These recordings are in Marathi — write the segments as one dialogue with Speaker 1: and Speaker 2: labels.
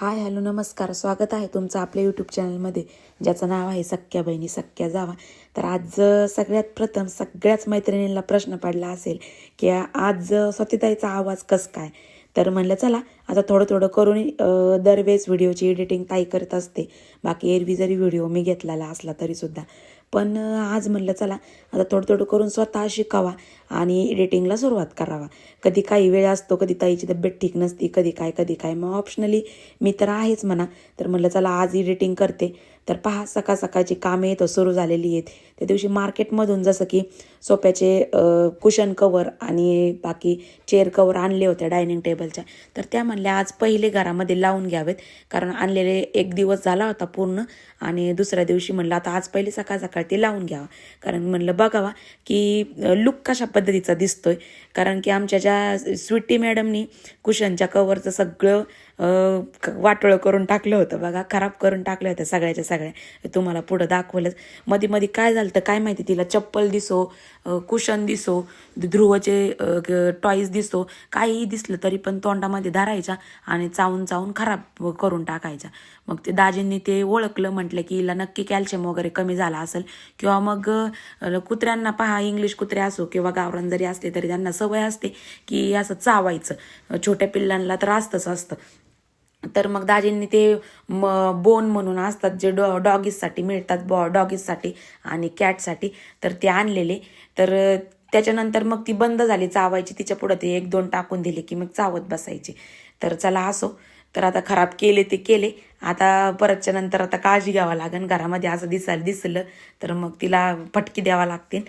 Speaker 1: हाय हॅलो नमस्कार. स्वागत आहे तुमचं आपल्या यूट्यूब चॅनलमध्ये ज्याचं नाव आहे सख्या बहिणी सख्या जावा. तर आज सगळ्यात प्रथम सगळ्याच मैत्रिणींना प्रश्न पडला असेल की आज अ, स्वतीताईचा आवाज कस काय? तर म्हणलं चला आता थोडं थोडं करून दरवेळेस व्हिडिओची एडिटिंग ताई करत असते. बाकी एरवी जरी व्हिडिओ मी घेतलेला असला तरीसुद्धा पण आज म्हणलं चला आता थोडं थोडं करून स्वतः शिकावा आणि एडिटिंगला सुरुवात करावा. कधी काही वेळ असतो कधी ताईची तब्येत ठीक नसती कधी काय कधी काय. मग ऑप्शनली मी तर आहेच म्हणा. तर म्हणलं चला आज एडिटिंग करते. तर पहा सकाळ सकाळची कामे तर सुरू झालेली आहेत. त्या दिवशी मार्केटमधून जसं की सोप्याचे कुशन कवर आणि बाकी चेअर कवर आणले होते डायनिंग टेबलच्या. तर त्या म्हणल्या आज पहिले घरामध्ये लावून घ्यावेत. कारण आणलेले एक दिवस झाला होता पूर्ण आणि दुसऱ्या दिवशी म्हणलं आता आज पहिले सकाळ सकाळ ते लावून घ्यावा. कारण म्हणलं बघावा की लुक कशा पद्धतीचा दिसतोय. कारण की आमच्या ज्या स्वीटी मॅडमनी कुशनच्या कवरचं सगळं वाटोळं करून टाकलं होतं बघा खराब करून टाकलं होतं सगळ्याच्या सगळ्या. तुम्हाला पुढं दाखवलंच. मध्ये मध्ये काय झालं तर काय माहिती तिला चप्पल दिसो कुशन दिसो ध्रुवचे टॉईज दिसो काहीही दिसलं तरी पण तोंडामध्ये धरायच्या आणि चावून चावून खराब करून टाकायच्या. मग ते दाजींनी ते ओळखलं म्हटलं की हिला नक्की कॅल्शियम वगैरे कमी झाला असेल किंवा मग कुत्र्यांना पहा इंग्लिश कुत्रे असो किंवा गावरान जरी असले तरी त्यांना सवय असते की असं चावायचं. छोट्या पिल्लांना तर असतंच असतं. तर मग दाजींनी ते म बोन म्हणून असतात जे डॉ डॉगीजसाठी मिळतात बॉ डॉगीजसाठी आणि कॅटसाठी तर ते आणलेले. तर त्याच्यानंतर मग ती बंद झाली चावायची. तिच्या पुढं ते एक दोन टाकून दिले की मग चावत बसायची. तर चला असो. तर आता खराब केले ते केले. आता परतच्या नंतर आता काळजी घ्यावं लागेल. घरामध्ये असं दिसायला दिसलं तर मग तिला फटकी द्यावा लागतील.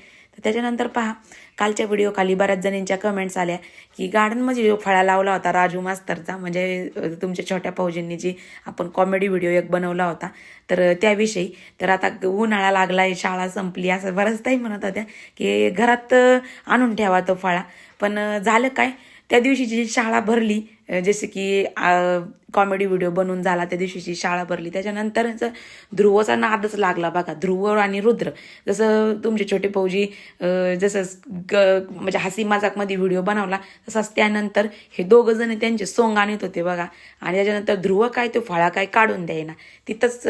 Speaker 1: त्याच्यानंतर पहा कालच्या व्हिडिओ खाली बऱ्याच जणींच्या कमेंट्स आल्या की गार्डनमध्ये जो फळा लावला होता राजू मास्तरचा म्हणजे तुमच्या छोट्या फौजींनी जी आपण कॉमेडी व्हिडिओ एक बनवला होता तर त्याविषयी. तर आता उन्हाळा लागला आहे शाळा संपली असं बऱ्याच काही म्हणत होत्या की घरात आणून ठेवा तो फळा. पण झालं काय? त्या दिवशी जी शाळा भरली जसे की कॉमेडी व्हिडिओ बनून झाला त्या दिवशीची शाळा भरली. त्याच्यानंतरच ध्रुवचा नादच लागला बघा. ध्रुव आणि रुद्र. जसं तुमचे छोटे फौजी जसं ग- म्हणजे हसी मजाकमध्ये व्हिडिओ बनवला तसाच त्यानंतर हे दोघं जण त्यांचे सोंग आणत होते बघा. आणि त्याच्यानंतर ध्रुव काय तो फळा काय काढून द्यायना. तिथंच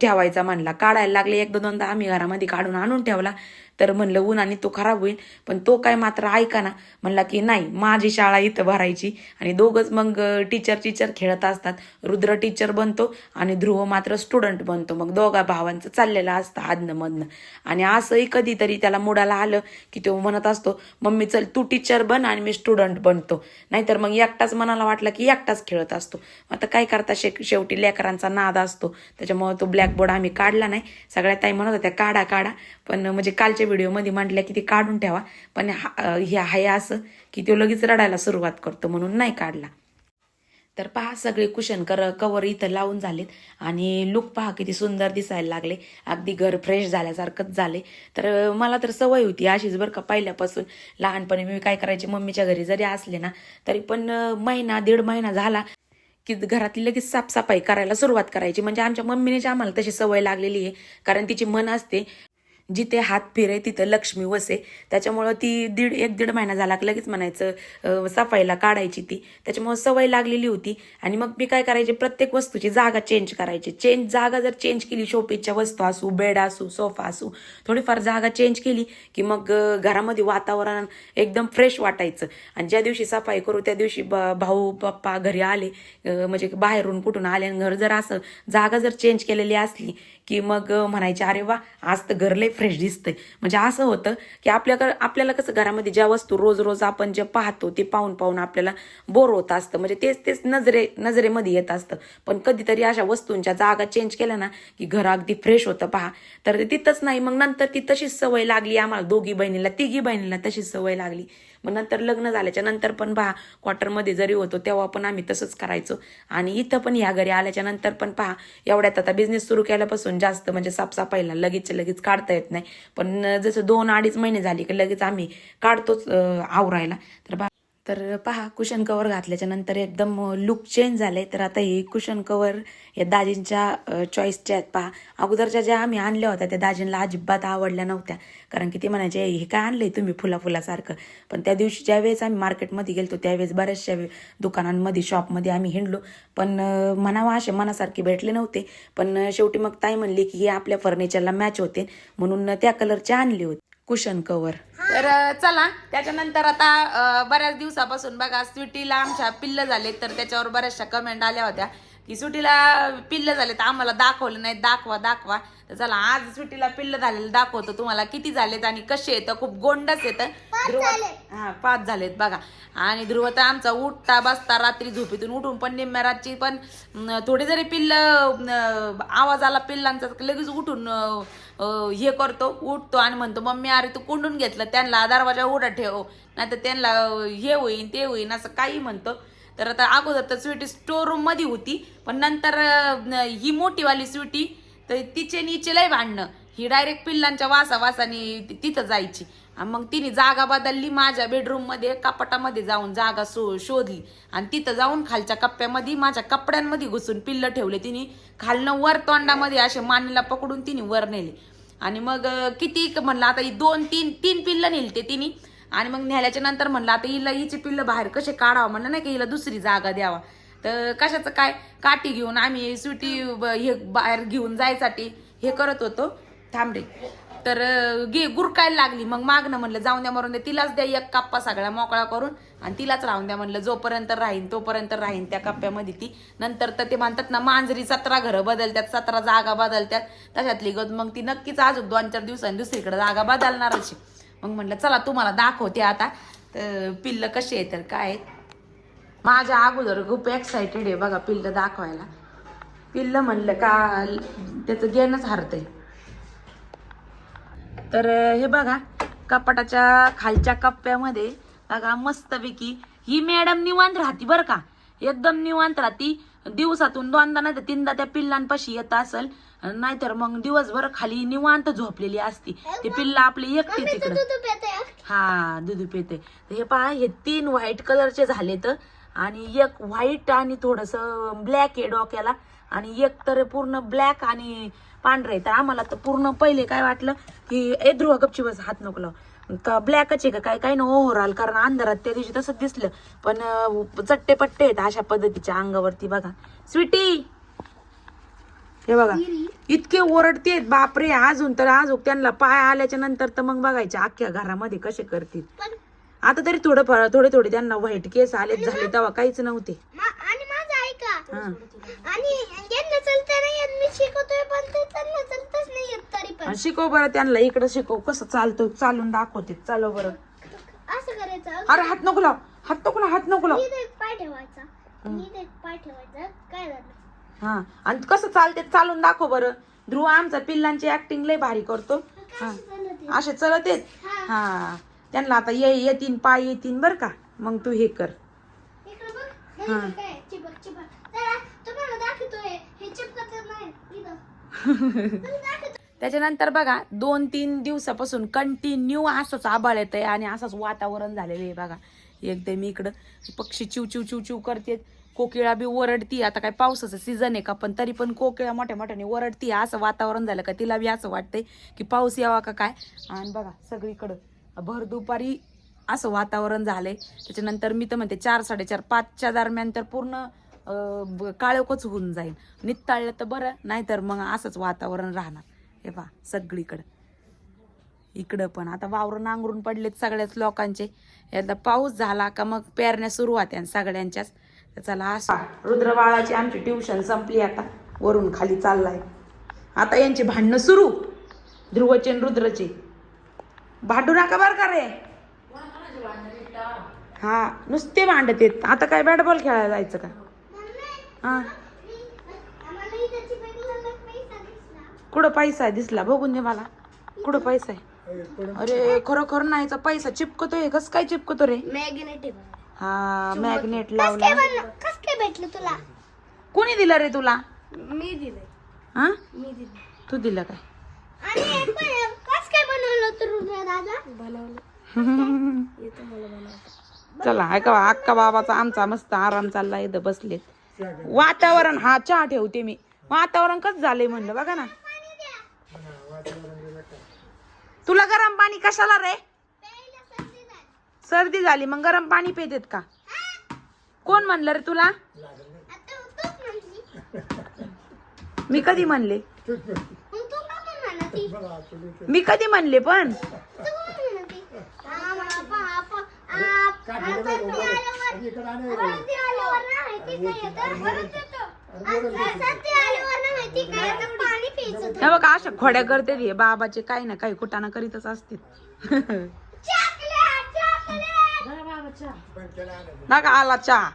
Speaker 1: ठेवायचा म्हणला. काढायला लागले एक दोनदा आम्ही घरामध्ये काढून आणून ठेवला. तर म्हणलं उन्हाने तो खराब होईल पण तो काय मात्र ऐका ना म्हणला की नाही माझी शाळा इथं भरायची आणि दोघंच मग टीचर टीचर खेळत असतात. रुद्र टीचर बनतो आणि ध्रुव मात्र स्टुडंट बनतो. मग दोघा भावांचं चाललेलं असतं आदनं मधनं आणि असंही कधीतरी त्याला मुडाला आलं की तो म्हणत असतो मम्मी चल तू टीचर बन आणि मी स्टुडंट बनतो. नाहीतर मग एकटाच मनाला वाटलं की एकटाच खेळत असतो. आता काय करता शे शेवटी लेकरांचा नाद असतो. त्याच्यामुळे तो ब्लॅकबोर्ड आम्ही काढला नाही. सगळ्या ताई म्हणत होत्या काढा काढा. पण म्हणजे कालचे मागच्या व्हिडिओमध्ये म्हटल्या की ते काढून ठेवा. पण हा- हे आहे असं की तो लगेच रडायला सुरुवात करतो म्हणून नाही काढला. तर पहा सगळे कुशन कर कवर इथं लावून झालेत आणि लुक पहा किती सुंदर दिसायला लागले. अगदी घर फ्रेश झाल्यासारखंच झाले. तर मला तर सवय होती अशीच बरं का पहिल्यापासून. लहानपणी मी काय करायचे मम्मीच्या घरी जरी असले ना तरी पण महिना दीड महिना झाला की घरातली लगेच साफसफाई करायला सुरुवात करायची. म्हणजे आमच्या मम्मीने आम्हाला तशी सवय लागलेली आहे. कारण तिची मन असते. जिथे हात फिरे तिथं लक्ष्मी वसे. त्याच्यामुळं ती दीड एक दीड महिना झाला लगेच म्हणायचं सफाईला काढायची ती. त्याच्यामुळं सवय लागलेली होती. आणि मग मी काय करायचे प्रत्येक वस्तूची जागा चेंज करायची. चेंज जागा जर चेंज केली शोपीच्या वस्तू असू बेड असू सोफा असू थोडीफार जागा चेंज केली की मग घरामध्ये वातावरण एकदम फ्रेश वाटायचं. आणि ज्या दिवशी सफाई करू त्या दिवशी ब- भाऊ पप्पा घरी आले म्हणजे बाहेरून कुठून आले आणि घर जर असं जागा जर चेंज केलेली असली की मग म्हणायचे अरे वा आज तर घर लय फ्रेश दिसतंय. म्हणजे असं होतं की आपल्याकडं आपल्याला कसं घरामध्ये ज्या वस्तू रोज रोज आपण जे पाहतो ते पाहून पाहून आपल्याला बोर होत असतं. म्हणजे तेच तेच नजरे नजरेमध्ये येत असतं. पण कधीतरी अशा वस्तूंच्या जागा चेंज केल्या ना की घर अगदी फ्रेश होतं पहा. तर ते तिथंच नाही मग नंतर ती तशीच सवय लागली आम्हाला दोघी बहिणीला तिघी बहिणीला तशीच सवय लागली. मग नंतर लग्न झाल्याच्यानंतर पण पहा क्वार्टरमध्ये जरी होतो तेव्हा पण आम्ही तसंच करायचो. आणि इथं पण ह्या घरी आल्याच्यानंतर पण पहा एवढ्यात आता बिझनेस सुरू केल्यापासून जास्त म्हणजे साफसफाईला लगेच लगेच काढता येत नाही. पण जसं दोन अडीच महिने झाले की लगेच आम्ही काढतोच आवरायला. तर बा
Speaker 2: तर पहा कुशन कवर घातल्याच्या नंतर एकदम लुक चेंज झाले. तर आता हे कुशन कवर या दाजींच्या चॉईसच्या आहेत. पहा अगोदरच्या ज्या आम्ही आणल्या होत्या त्या दाजींना अजिबात आवडल्या नव्हत्या. कारण की ते म्हणायचे हे काय आणलंय तुम्ही फुला फुलासारखं पण त्या दिवशी ज्या वेळेस आम्ही मार्केटमध्ये गेलतो त्यावेळेस बऱ्याचशा दुकानांमध्ये शॉपमध्ये आम्ही हिंडलो. पण म्हणावं म्हणावा असे मनासारखे भेटले नव्हते. पण शेवटी मग ताई म्हणली की हे आपल्या फर्निचरला मॅच होते. म्हणून त्या कलरचे आणले होते. Cushion cover.
Speaker 1: तर चला त्याच्यानंतर आता बऱ्याच दिवसापासून बघा स्वीटीला आमच्या पिल्ल झाले तर त्याच्यावर बऱ्याचशा कमेंट आल्या होत्या. की स्वीटीला पिल्ल झाले तर आम्हाला दाखवलं नाही दाखवा दाखवा. तर चला आज स्वीटीला पिल्ल झालेलं दाखवतो तुम्हाला. किती झालेत आणि कसे येतं खूप गोंडच येतं ध्रुव हा पाच झालेत बघा. आणि ध्रुव तर आमचा उठता बसता रात्री झोपेतून उठून पण निम्म्या रातची पण थोडी जरी पिल्ल आवाज आला पिल्लांचा लगेच उठून हे करतो उठतो आणि म्हणतो मम्मी अरे तू कोंडून घेतलं त्यांना दरवाजा उघडा ठेव. नाही तर त्यांना हे होईन ते होईन असं काही म्हणतो. तर आता अगोदर तर स्वीटी स्टोर रूममध्ये होती पण नंतर ही मोठीवाली स्वीटी तर तिचे नीचे लय भांडणं. ही डायरेक्ट पिल्लांच्या वासा वासाने तिथं जायची. आणि मग तिने जागा बदलली माझ्या बेडरूममध्ये कपाटामध्ये जाऊन जागा सो शोधली. आणि तिथं जाऊन खालच्या कप्प्यामध्ये माझ्या कपड्यांमध्ये घुसून पिल्ल ठेवले तिने. खालनं वर तोंडामध्ये असे मानेला पकडून तिने वर नेले. आणि मग किती म्हणलं आता ही दोन तीन तीन पिल्लं नेलते तिने. आणि मग नेल्याच्या नंतर म्हणलं आता हिला हिची पिल्लं बाहेर कसे काढावं? म्हणलं नाही की हिला दुसरी जागा द्यावा. तर कशाचं काय? काठी घेऊन आम्ही सुटी ब- हे बाहेर घेऊन जायसाठी हे करत होतो. थांबडे तर घे गे गुरकायला लागली. मग मागणं म्हणलं जाऊन द्या मरून द्या तिलाच द्या एक कप्पा सगळा मोकळा करून आणि तिलाच राहून द्या म्हणलं. जोपर्यंत राहीन तोपर्यंत राहीन त्या कप्प्यामध्ये ती. नंतर तर ते म्हणतात ना मांजरी सतरा घरं बदलतात सतरा जागा बदलतात तशातली गत मग ती नक्कीच अजून दोन चार दिवसांनी दुसरीकडे जागा बदलणारच अशी मग म्हणलं चला तुम्हाला दाखवते आता. तर पिल्ल कशी आहे तर काय आहेत. माझ्या अगोदर खूप एक्सायटेड आहे बघा पिल्ल दाखवायला. पिल्ल म्हणलं का त्याचं गेनच हरतंय. तर हे बघा कपाटाच्या खालच्या कप्प्यामध्ये बघा मस्तपैकी ही मॅडम निवांत राहती बरं का. एकदम निवांत राहती. दिवसातून दोनदा नाही तर तीनदा त्या पिल्लांपाशी येत असल नाहीतर मग दिवसभर खाली निवांत झोपलेली असती. ते पिल्ल आपली एकटीच इकडं हा दूध पिते हे पहा हे तीन व्हाईट कलरचे झालेत आणि एक व्हाईट आणि थोडस ब्लॅक आहे डोक्याला आणि एक तर पूर्ण ब्लॅक आणि पांढरे. तर आम्हाला तर पूर्ण पहिले काय वाटलं की ए ध्रुव गपची बस हात नको लाव. का ब्लॅकच आहे का? काय काय ना ओव्हरऑल कारण अंधारात त्या दिवशी तसंच दिसलं. पण चट्टे पट्टे आहेत अशा पद्धतीच्या अंगावरती बघा. स्वीटी! हे बघा. इतके ओरडतेत बापरे अजून तर अजून त्यांना पाय आल्याच्यानंतर तर मग बघायचे अख्ख्या घरामध्ये कसे करतील. आता तरी थोडं थोडे थोडे त्यांना व्हाईट केस आलेत झाले तेव्हा काहीच नव्हते.
Speaker 2: हा.
Speaker 3: आणि यांना चालता नाही येत मी शिकवतोय पण ते त्यांना चालताच नाही येत तरी पण.
Speaker 2: शिकव बरं त्यांना इकडं शिकव कसं चालतं चालून दाखवते चालव बरं.
Speaker 3: असं करायचं
Speaker 2: अरे हात नको लाव हात नको लाव हात नको लाव.
Speaker 3: इथे एक पाय ठेवायचा इथे एक पाय ठेवायचा काय झालं?
Speaker 2: हा आणि कसं चालते चालून दाखव बरं. ध्रुव आमचा पिल्लांची ऍक्टिंग लय भारी करतो. हा. असे चलत. येत हा. त्यांना आता ये येतीन पाय येतीन बर का? मग तू हे कर.
Speaker 3: इकडे बघ हे. इथं काय चिपक चिपक जरा तुम्हाला दाखवतोय हे चिपकत नाही इथं चल दाखवतो
Speaker 2: त्याच्यानंतर बघा दोन तीन दिवसापासून कंटिन्यू असंच आबाळ येत आहे आणि असंच वातावरण झालेलं आहे बघा. एकदम इकडं पक्षी चिव चिव चिव चिव करतेत. कोकिळा बी ओरडती आता काय पावसाचं सीझन आहे का? पण तरी पण कोकिळा मोठ्या मोठ्याने ओरडती असं वातावरण झालं का? तिला बी असं वाटतंय की पाऊस यावा का काय? आणि बघा सगळीकडं भर दुपारी असं वातावरण झालंय. त्याच्यानंतर मी तर म्हणते चार साडेचार पाचच्या दरम्यान तर पूर्ण काळोखच होऊन जाईल. नित्ताळलं तर बरं नाहीतर मग असंच वातावरण राहणार. हे पहा सगळीकडं. इकडं पण. आता वावरं नांगरून पडलेत सगळ्याच लोकांचे. एकदा पाऊस झाला का मग पेरण्या सुरू होत्या सगळ्यांच्याच. तर चला असं. रुद्रबाळाची आमची ट्युशन संपली आता. वरून खाली चाललाय. आता यांची भांडणं सुरू. ध्रुवचे रुद्रचे. भांडू नका बरं का रे. हा नुसते भांडत येत आता काय बॅट बॉल खेळायला जायचं का? हा. कुठं पैसा आहे दिसला? बघून दे मला. कुठं पैसा आहे? अरे खरोखर नाही याचा पैसा चिपकतोय. कस काय चिपकतो रे?
Speaker 3: मॅग्नेटिक
Speaker 2: हा मॅग्नेट लावला.
Speaker 3: कस काय भेटलं तुला?
Speaker 2: कोणी दिलं रे तुला?
Speaker 3: मी दिलंय.
Speaker 2: हा?
Speaker 3: मी दिलं
Speaker 2: तू दिलं काय?
Speaker 3: आणि पण कस काय बनवलं होतं रुद्र दादा? बनवलं. येतं मला बनवलं
Speaker 1: चला ऐका अक्का बाबाचा आमचा मस्त आराम चालला इथं बसलेत. वातावरण हा चहा ठेवते मी वातावरण कसं झालंय म्हणलं बघा ना तुला गरम पाणी कशाला रे
Speaker 3: सर्दी झाली.
Speaker 1: मग गरम पाणी पितेत का कोण म्हणलं रे तुला मी कधी म्हणले मी कधी म्हणले पण
Speaker 3: तू का
Speaker 1: अशा खोड्या करते रे बाबाचे काही ना काही कुटाना करीतच असते
Speaker 3: ना
Speaker 1: का आला चहा.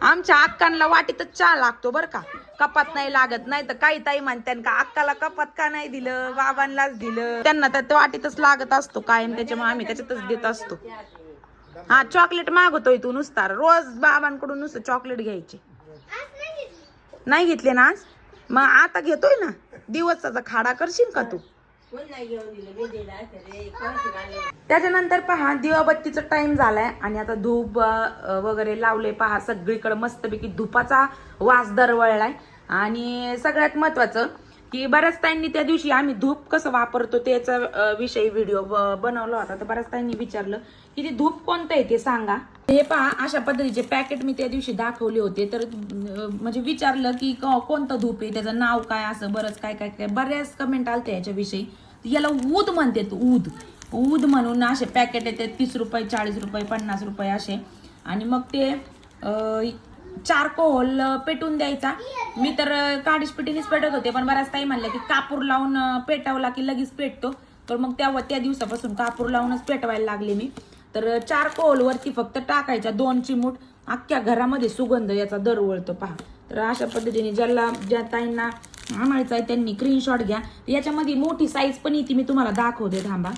Speaker 1: आमच्या अक्कांना वाटीतच चहा लागतो बर का. कपात नाही लागत नाही तर काही ताई म्हणतात का अक्काला कपात का नाही दिलं बाबांनाच दिलं. त्यांना तर वाटीतच लागत असतो कायम त्याच्यामुळे आम्ही त्याच्यातच देत असतो. हा चॉकलेट मागवतोय तू नुसता. रोज बाबांकडून नुसतं चॉकलेट घ्यायचे. नाही घेतले ना आज? मग आता घेतोय ना? दिवसाचा खाडा करशील का तू? त्याच्यानंतर पहा दिवाबत्तीचा टाइम झालाय आणि आता धूप वगैरे लावले पहा सगळीकडे मस्तपैकी धुपाचा वास दरवळलाय. आणि सगळ्यात महत्वाचं की बऱ्याच ताईंनी त्या दिवशी आम्ही धूप कसं वापरतो त्याचा विषयी व्हिडिओ बनवला होता. तर बऱ्याच ताईंनी विचारलं की ते धूप कोणतं आहे ते सांगा. हे पहा अशा पद्धतीचे पॅकेट मी त्या दिवशी दाखवले होते. तर म्हणजे विचारलं की क- कोणतं धूप आहे? त्याचं नाव काय असं बरंच काय काय काय? बऱ्याच कमेंट आलते याच्याविषयी. याला ऊद म्हणतात ऊद. ऊद म्हणून असे पॅकेट येते तीस रुपये चाळीस रुपये पन्नास रुपये असे. आणि मग ते चारकोल पेटून द्यायचा. मी तर काडीश पिटीनेच पेटत होते पण बऱ्याच ताई म्हणल्या की कापूर लावून पेटवला की लगेच पेटतो. तर मग त्या त्या दिवसापासून कापूर लावूनच पेटवायला लागले मी. तर चारकोहोलवरती फक्त टाकायच्या दोन चिमूट. अख्ख्या घरामध्ये सुगंध याचा दर वळतो पहा. तर अशा पद्धतीने ज्याला ज्या ताईंना आणायचं आहे त्यांनी स्क्रीनशॉट घ्या. याच्यामध्ये मोठी साईज पण येते मी तुम्हाला दाखवते थांबा.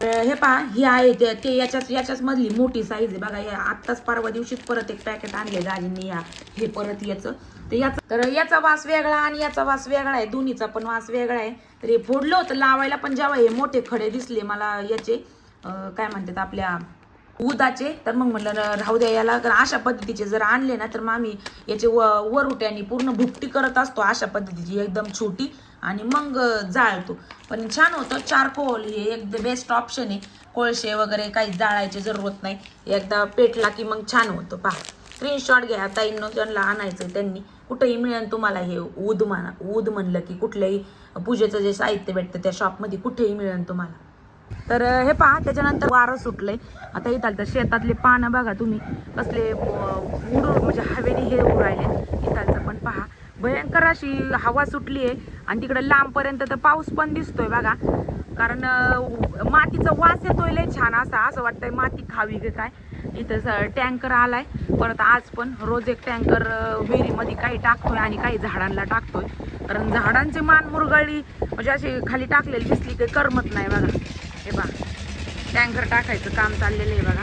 Speaker 1: हे पहा ही आहे ते ते याच्याच याच्याच मधली मोठी साईज आहे. बघा या आत्ताच परवा दिवशीच परत एक पॅकेट आणले गाजींनी या हे परत याचं. तर याचा तर याचा वास वेगळा आणि याचा वास वेगळा आहे. दोन्हीचा पण वास वेगळा आहे. तर हे फोडलं होतं लावायला पण जेव्हा हे मोठे खडे दिसले मला याचे काय म्हणतात आपल्या उदाचे तर मग म्हणलं राहू द्या याला. अशा पद्धतीचे जर आणले ना तर मग आम्ही याचे व वरुट्यानी पूर्ण भुकटी करत असतो. अशा पद्धतीची एकदम छोटी आणि मग जाळतो. पण छान होतं. चारकोल हे एक बेस्ट ऑप्शन आहे. कोळशे वगैरे काही जाळायची जरूरत नाही. एकदा पेटला की मग छान होतं. पहा. स्क्रीनशॉट घ्या. ताईंनो ज्यांना आणायचं त्यांनी. कुठेही मिळेल तुम्हाला हे ऊद म्हणा ऊद म्हणलं की कुठल्याही पूजेचं जे साहित्य भेटतं त्या शॉपमध्ये कुठेही मिळेल तुम्हाला. तर हे पहा. त्याच्यानंतर वारं सुटलंय. आता इथं तर शेतातले पानं बघा तुम्ही. कसले उडून म्हणजे हवेने हे उडायले इथालचं पण पहा. भयंकर अशी हवा सुटली आहे आणि तिकडे लांबपर्यंत तर पाऊस पण दिसतोय बघा. कारण मातीचा वास येतोय लय छान असा. असं वाटतंय माती खावी की काय. इथं टँकर आलाय. परत आज पण रोज एक टँकर विहिरीमध्ये काही टाकतोय आणि काही झाडांना टाकतोय. कारण झाडांची मान मुरगळली म्हणजे अशी खाली टाकलेली दिसली काही करमत नाही बघा. हे बघा टँकर टाकायचं काम चाललेलं आहे बघा.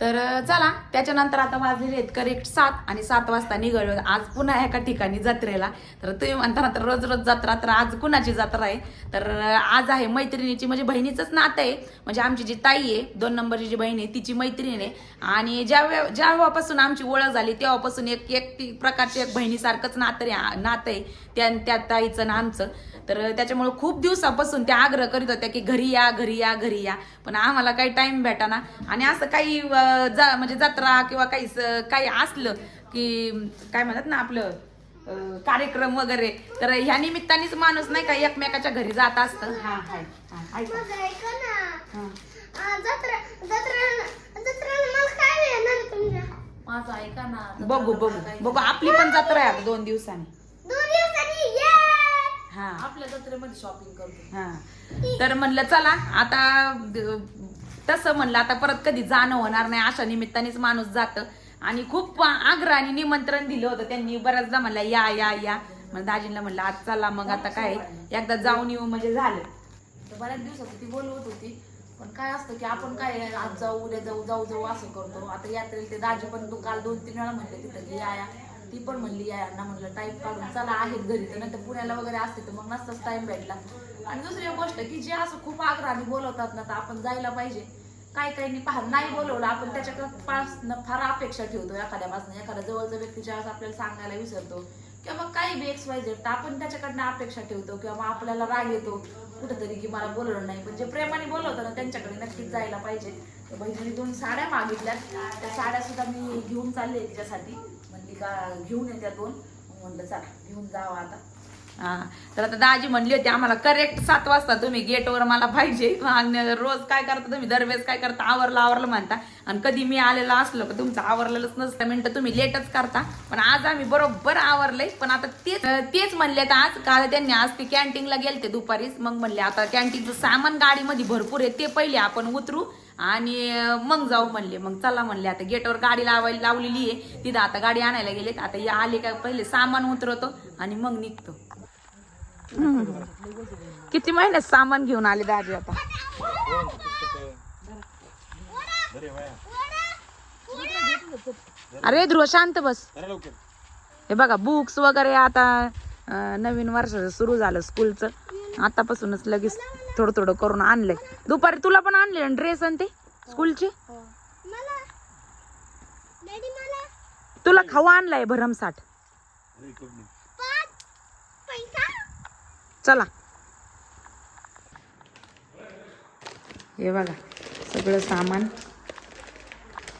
Speaker 1: तर चला. त्याच्यानंतर आता वाजलेले आहेत करेक्ट सात आणि सात वाजता निघालो आज पुन्हा एका ठिकाणी जत्रेला. तर तुम्ही म्हणता ना तर रोज रोज जत्रा तर आज कुणाची जत्रा आहे? तर आज आहे मैत्रिणीची म्हणजे बहिणीचंच नातं आहे. म्हणजे आमची जी ताई आहे दोन नंबरची जी बहीण आहे तिची मैत्रीण आहे. आणि ज्या वेळ- जेव्हापासून आमची ओळख झाली तेव्हापासून एक एक ती प्रकारची एक बहिणीसारखंच नातं आहे नातं आहे. त्या त्या ताईचं ना आमचं. तर त्याच्यामुळे खूप दिवसापासून त्या आग्रह करीत होत्या की घरी या घरी या घरी या. पण आम्हाला काही टाईम भेटाना. आणि असं काही जा म्हणजे जत्रा किंवा काही काही असलं की काय म्हणतात ना आपलं कार्यक्रम वगैरे तर ह्या निमित्तानेच माणूस नाही का एकमेकाच्या घरी जात असतं. हा हाय हा, ऐका.
Speaker 3: माझं ऐका ना?
Speaker 1: हा. बघू बघू बघू. आपली पण जत्रा आहे आता दोन दिवसांनी.
Speaker 3: दोन दिवसांनी? ये
Speaker 1: हा.
Speaker 4: आपल्या जत्रेमध्ये शॉपिंग करतो.
Speaker 1: हा. तर म्हणलं चला आता तसं म्हणलं आता परत कधी जाणं होणार नाही अशा निमित्तानेच माणूस जातं. आणि खूप आग्रहाने निमंत्रण दिलं होतं त्यांनी बऱ्याचदा म्हणलं या या या. मग दाजींना म्हणलं आज चला मग आता काय एकदा जाऊन येऊ म्हणजे झालं.
Speaker 4: तर बऱ्याच दिवसात ती बोलवत होती. पण काय असतं की आपण काय आज जाऊ उद्या जाऊ जाऊ जाऊ असं करतो. आता यात्रेला ते दाजी पण काल दोन तीन वेळा म्हणले तिथं की या या. ती पण म्हणली या यांना म्हणलं टाईम काढून चला आहेत घरी. तर नंतर पुण्याला वगैरे असते तर मग नसताच टाइम भेटला. आणि दुसरी गोष्ट की जे असं खूप आग्रहाने बोलवतात ना तर आपण जायला पाहिजे. काही काहींनी पहा नाही बोलवलं. आपण त्याच्याकडे फार अपेक्षा ठेवतो एखाद्यापासून एखाद्या जवळच्या व्यक्तीच्या आपल्याला सांगायला विसरतो किंवा मग काही बी एक्स वाय झेड तर आपण त्याच्याकडनं अपेक्षा ठेवतो किंवा मग आपल्याला राग येतो कुठंतरी की मला बोलवलं नाही. पण जे प्रेमाने बोलवतं ना त्यांच्याकडे नक्कीच जायला पाहिजे. तर बहिणीने दोन साड्या मागितल्या. त्या साड्या सुद्धा मी घेऊन चालले तिच्यासाठी म्हणली का घेऊन येत्या दोन. म्हणलं चला घेऊन जावं आता.
Speaker 1: हा. तर आता दाजी म्हणली होती आम्हाला करेक्ट सात वाजता तुम्ही गेटवर मला पाहिजे. आणि रोज काय करता तुम्ही? दरवेळेस काय करता? आवरलं आवरलं म्हणता. आणि कधी मी आलेलं असलो का तुमचं आवरलेलंच नसतं. मिनटं तुम्ही लेटच करता. पण आज आम्ही बरोबर आवरलंय. पण आता तेच तेच म्हणले आता आज? काल त्यांनी आज ते कॅन्टीनला गेलते दुपारीच. मग म्हणले आता कॅन्टीनचं सामान गाडीमध्ये भरपूर आहे. ते पहिले आपण उतरू आणि मग जाऊ म्हणले. मग चला म्हणले आता गेटवर गाडी लावायला लावलेली आहे. तिथं आता गाडी आणायला गेलेत. आता या आले का? पहिले सामान उतरवतो आणि मग निघतो. किती महिन्यात सामान घेऊन आले दादी आता? अरे ध्रुव शांत बस. हे बघा बुक्स वगैरे आता नवीन वर्षाचं सुरू झालं स्कूलचं आतापासूनच लगेच थोडं थोडं करून आणलंय. दुपारी तुला पण आणले ड्रेस आणि ते? स्कूलचे तुला खाऊ आणलाय भरमसाठ. चला. हे बघा सगळं सामान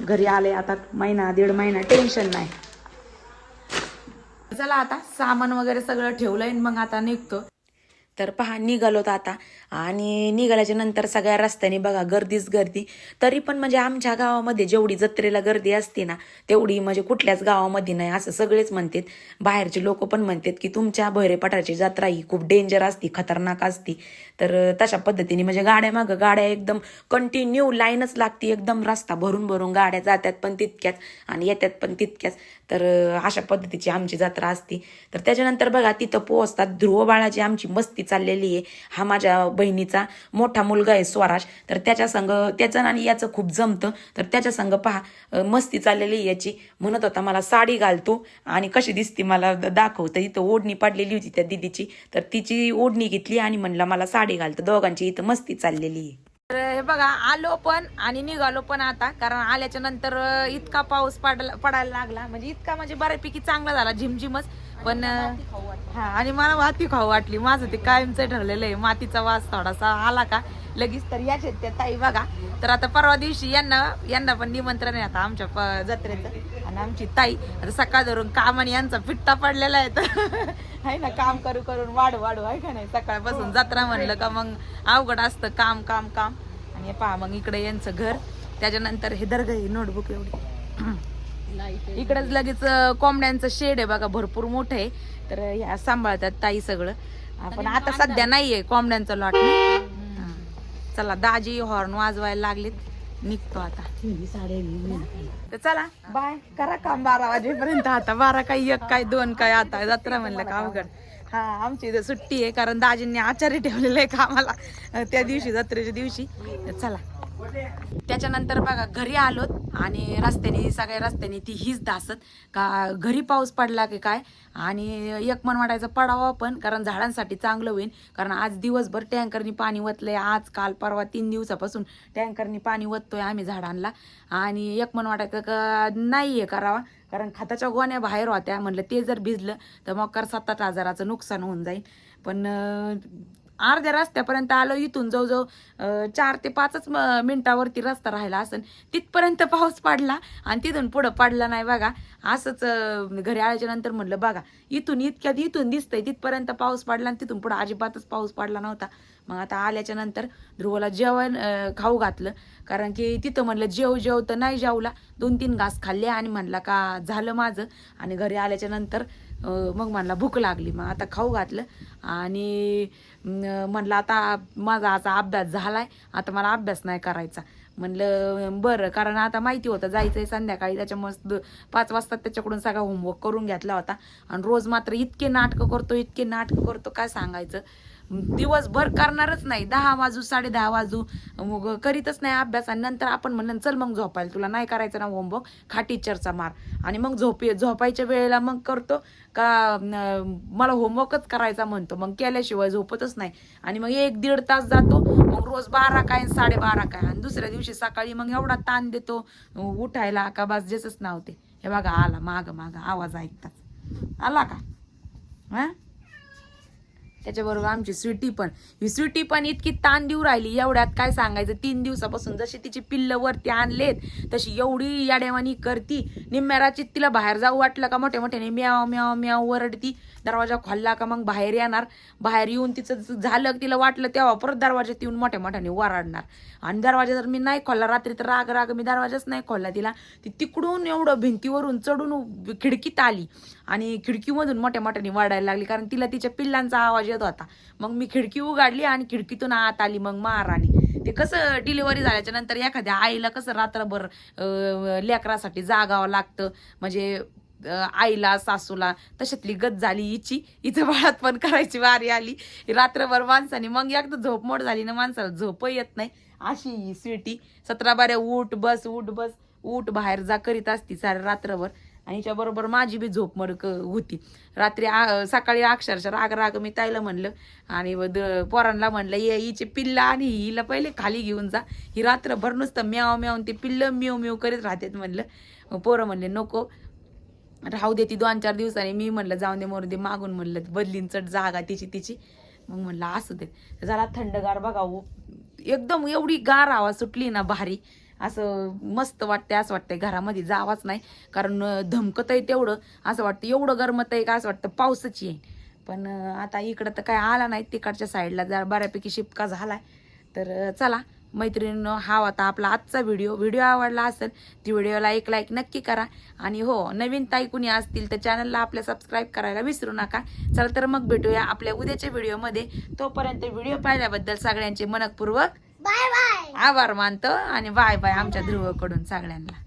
Speaker 1: घरी आले आता महिना दीड महिना टेन्शन नाही. चला आता सामान वगैरे सगळं ठेवलंय मग आता निघतो. तर पहा निघालोत आता. आणि निघाल्याच्या नंतर सगळ्या रस्त्याने बघा गर्दीच गर्दी. तरी पण म्हणजे आमच्या गावामध्ये जेवढी जत्रेला गर्दी असते ना तेवढी म्हणजे कुठल्याच गावामध्ये नाही. असं सगळेच म्हणतात. बाहेरचे लोक पण म्हणतात की तुमच्या भैरेपठाची जत्रा ही खूप डेंजर असती खतरनाक असती. तर तशा पद्धतीने म्हणजे गाड्या मागं गाड्या एकदम कंटिन्यू लाईनच लागती. एकदम रस्ता भरून भरून गाड्या जातात पण तितक्याच आणि येतात पण तितक्याच. तर अशा पद्धतीची आमची जत्रा असती. तर त्याच्यानंतर बघा तिथं पोहोचतात ध्रुव बाळाची आमची मस्ती चाललेली आहे. हा माझ्या बहिणीचा मोठा मुलगा आहे स्वराज. तर त्याच्या संग त्याचं आणि याचं खूप जमतं. तर त्याच्या संग पहा मस्ती चाललेली आहे याची. म्हणत होता मला साडी घालतो आणि कशी दिसती मला दाखव. तर इथं ओढणी पडलेली होती त्या दिदीची. तर तिची ओढणी घेतली आणि म्हणलं मला साडी घालतं दोघांची इथं मस्ती चाललेली आहे. तर हे बघा आलो पण आणि निघालो पण आता कारण आल्याच्यानंतर इतका पाऊस पडला पडायला लागला. म्हणजे इतका म्हणजे बऱ्यापैकी चांगला झाला झिमझिमच. पण हा आणि मला माती खाऊ वाटली. माझं ते कायमचं ठरलेलं आहे. मातीचा वास थोडासा आला का लगेच तर याचे त्या ताई बघा. तर आता परवा दिवशी यांना यांना पण निमंत्रण आहे आता आमच्या प- जत्रेचं. आणि आमची ताई आता सकाळ धरून काम आणि यांचा फिट्टा पडलेला आहे. तर आहे ना काम करू करून वाढू वाढू आहे का नाही? सकाळपासून जत्रा म्हणलं का मग अवघड असतं काम काम काम. आणि पहा मग इकडे यांचं घर. त्याच्यानंतर हे दर्ग ही नोटबुक एवढी. इकडेच लगेच कोंबड्यांचं शेड आहे बघा भरपूर मोठं आहे. तर ह्या सांभाळतात ताई सगळं. पण आता सध्या नाहीये कोंबड्यांचं लॉट चला दाजी हॉर्न वाजवायला लागलेत. निघतो आता. तर चला बाय. करा काम बारा वाजेपर्यंत. आता बारा काय एक काय दोन काय आता जत्रा म्हणलं का अवघड. हा आमची इथं सुट्टी आहे कारण दाजींनी आचार्य ठेवलेलं आहे कामाला. त्या दिवशी जत्रेच्या दिवशी. चला. त्याच्यानंतर बघा घरी आलोत आणि रस्त्याने सगळ्या रस्त्याने ती हीच दासत. का घरी पाऊस पडला की काय? आणि एक मन वाटायचं पडावं पण कारण झाडांसाठी चांगलं होईल कारण आज दिवसभर टँकरनी पाणी वतलंय आज काल परवा तीन दिवसापासून टँकरनी पाणी वततोय आम्ही झाडांना. आणि एक मन वाटायचं का नाही हे करावा. कारण खताच्या गोण्या बाहेर होत्या. म्हणलं ते जर भिजलं तर मग कर सात आठ हजाराचं नुकसान होऊन जाईल. पण अर्ध्या रस्त्यापर्यंत आलो इथून जवळजवळ चार ते पाचच मिनिटावरती रस्ता राहिला असेल तिथपर्यंत पाऊस पडला आणि तिथून पुढं पडला नाही बघा. असंच घरी आल्याच्यानंतर म्हणलं बघा इथून इतक्यात इथून दिसतंय तिथपर्यंत पाऊस पडला आणि तिथून पुढं अजिबातच पाऊस पडला नव्हता. मग आता आल्याच्यानंतर ध्रुवला जेवण खाऊ घातलं. कारण की तिथं म्हणलं जेव जेव तर नाही जेवला. दोन तीन घास खाल्ले आणि म्हणला का झालं माझं. आणि घरी आल्याच्यानंतर मग म्हणला भूक लागली. मग आता खाऊ घातलं. आणि म्हणलं आता माझा आता अभ्यास झाला आहे आता मला अभ्यास नाही करायचा. म्हणलं बरं. कारण आता माहिती होतं जायचं आहे संध्याकाळी. त्याच्यामुळे पाच वाजता त्याच्याकडून सगळा होमवर्क करून घेतला होता. आणि रोज मात्र इतके नाटकं करतो इतके नाटकं करतो काय सांगायचं? दिवसभर करणारच नाही. दहा वाजू साडे दहा वाजू मग करीतच नाही अभ्यास. आणि नंतर आपण म्हणलं चल मग झोपायला. तुला नाही करायचं ना होमवर्क खा टीचरचा मार. आणि मग झोपे झोपायच्या वेळेला मग करतो का मला होमवर्कच करायचा म्हणतो. मग केल्याशिवाय झोपतच नाही. आणि मग एक दीड तास जातो. मग रोज बारा काय साडेबारा काय. आणि दुसऱ्या दिवशी सकाळी मग एवढा ताण देतो. उठायला का बस जेच नाव ते. हे बघा आला माग माग. आवाज ऐकताच. आला का? हा? त्याच्याबरोबर आमची स्वीटी पण. ही स्वीटी पण इतकी ताण देऊ राहिली एवढ्यात काय सांगायचं? तीन दिवसापासून जशी तिची पिल्ल वरती आणलेत तशी एवढी याडेवानी करती. निम्म्याराची तिला बाहेर जाऊ वाटलं का मोठ्या मोठ्याने म्याव म्याव म्याव वरडती. दरवाजा खोलला का मग बाहेर येणार. बाहेर येऊन तिचं झालं तिला वाटलं तेव्हा परत दरवाजात येऊन मोठ्या मोठ्याने वराडणार आणि दरवाजा जर मी नाही खोलला रात्री तर राग राग मी दरवाजाच नाही खोलला तिला. ती तिकडून एवढं भिंतीवरून चढून खिडकीत आली. आणि खिडकीमधून मोठ्या मोठ्याने वाढायला लागली कारण तिला तिच्या पिल्लांचा आवाज येत होता. मग मी खिडकी उघडली आणि खिडकीतून आत आली मग महाराणी. ते कसं डिलिव्हरी झाल्याच्यानंतर एखाद्या आईला कसं रात्रभर लेकरासाठी जागावं लागतं. म्हणजे आईला सासूला तशातली गत झाली हिची इथं बाळात पण करायची वारी आली. रात्रभर माणसाने मग एकदा झोपमोड झाली ना माणसाला झोप येत नाही. अशी ही स्वीटी. सतरा बाऱ्या उठ बस उठ बस. उठ बाहेर जा करीत असती सारे रात्रभर. आणि हिच्याबरोबर माझी बी झोप मरक होती. रात्री आ- सकाळी अक्षरशः राग राग मी ताईला म्हणलं आणि द- पोरांना म्हणलं ये हिचे पिल्ला आणि हिला पहिले खाली घेऊन जा. ही रात्रभर नुसतं म्याव म्यावून ते पिल्लं म्यू म्यू करीत राहतात म्हणलं. पोरं म्हणले नको. राहू दे ती दोन चार दिवसांनी. मी म्हणलं जाऊन दे मोरू दे. मागून म्हणलं बदलीन चट जागा तिची तिची. मग म्हणलं असू दे. जरा थंडगार बघा एकदम एवढी गार हवा सुटली ना भारी. असं मस्त वाटते असं वाटतंय. घरामध्ये जावाच नाही. कारण धमकत आहे तेवढं. असं वाटतं एवढं गरमत आहे का? असं वाटतं पावसाची आहे. पण आता इकडं तर काय आला नाही तिकडच्या साईडला जरा बऱ्यापैकी शिपका आहे तर चला मैत्रिणीनं हा होता आपला आजचा व्हिडिओ. व्हिडिओ आवडला असेल ती व्हिडिओला एक लाईक नक्की करा. आणि हो नवीन ताई कुणी असतील तर चॅनलला आपल्या सबस्क्राईब करायला विसरू नका. चला तर मग भेटूया आपल्या उद्याच्या व्हिडिओमध्ये. तोपर्यंत व्हिडिओ पाहिल्याबद्दल सगळ्यांचे मनपूर्वक
Speaker 3: बाय बाय.
Speaker 1: आभार मानतो आणि बाय बाय आमच्या ध्रुवकडून सगळ्यांना.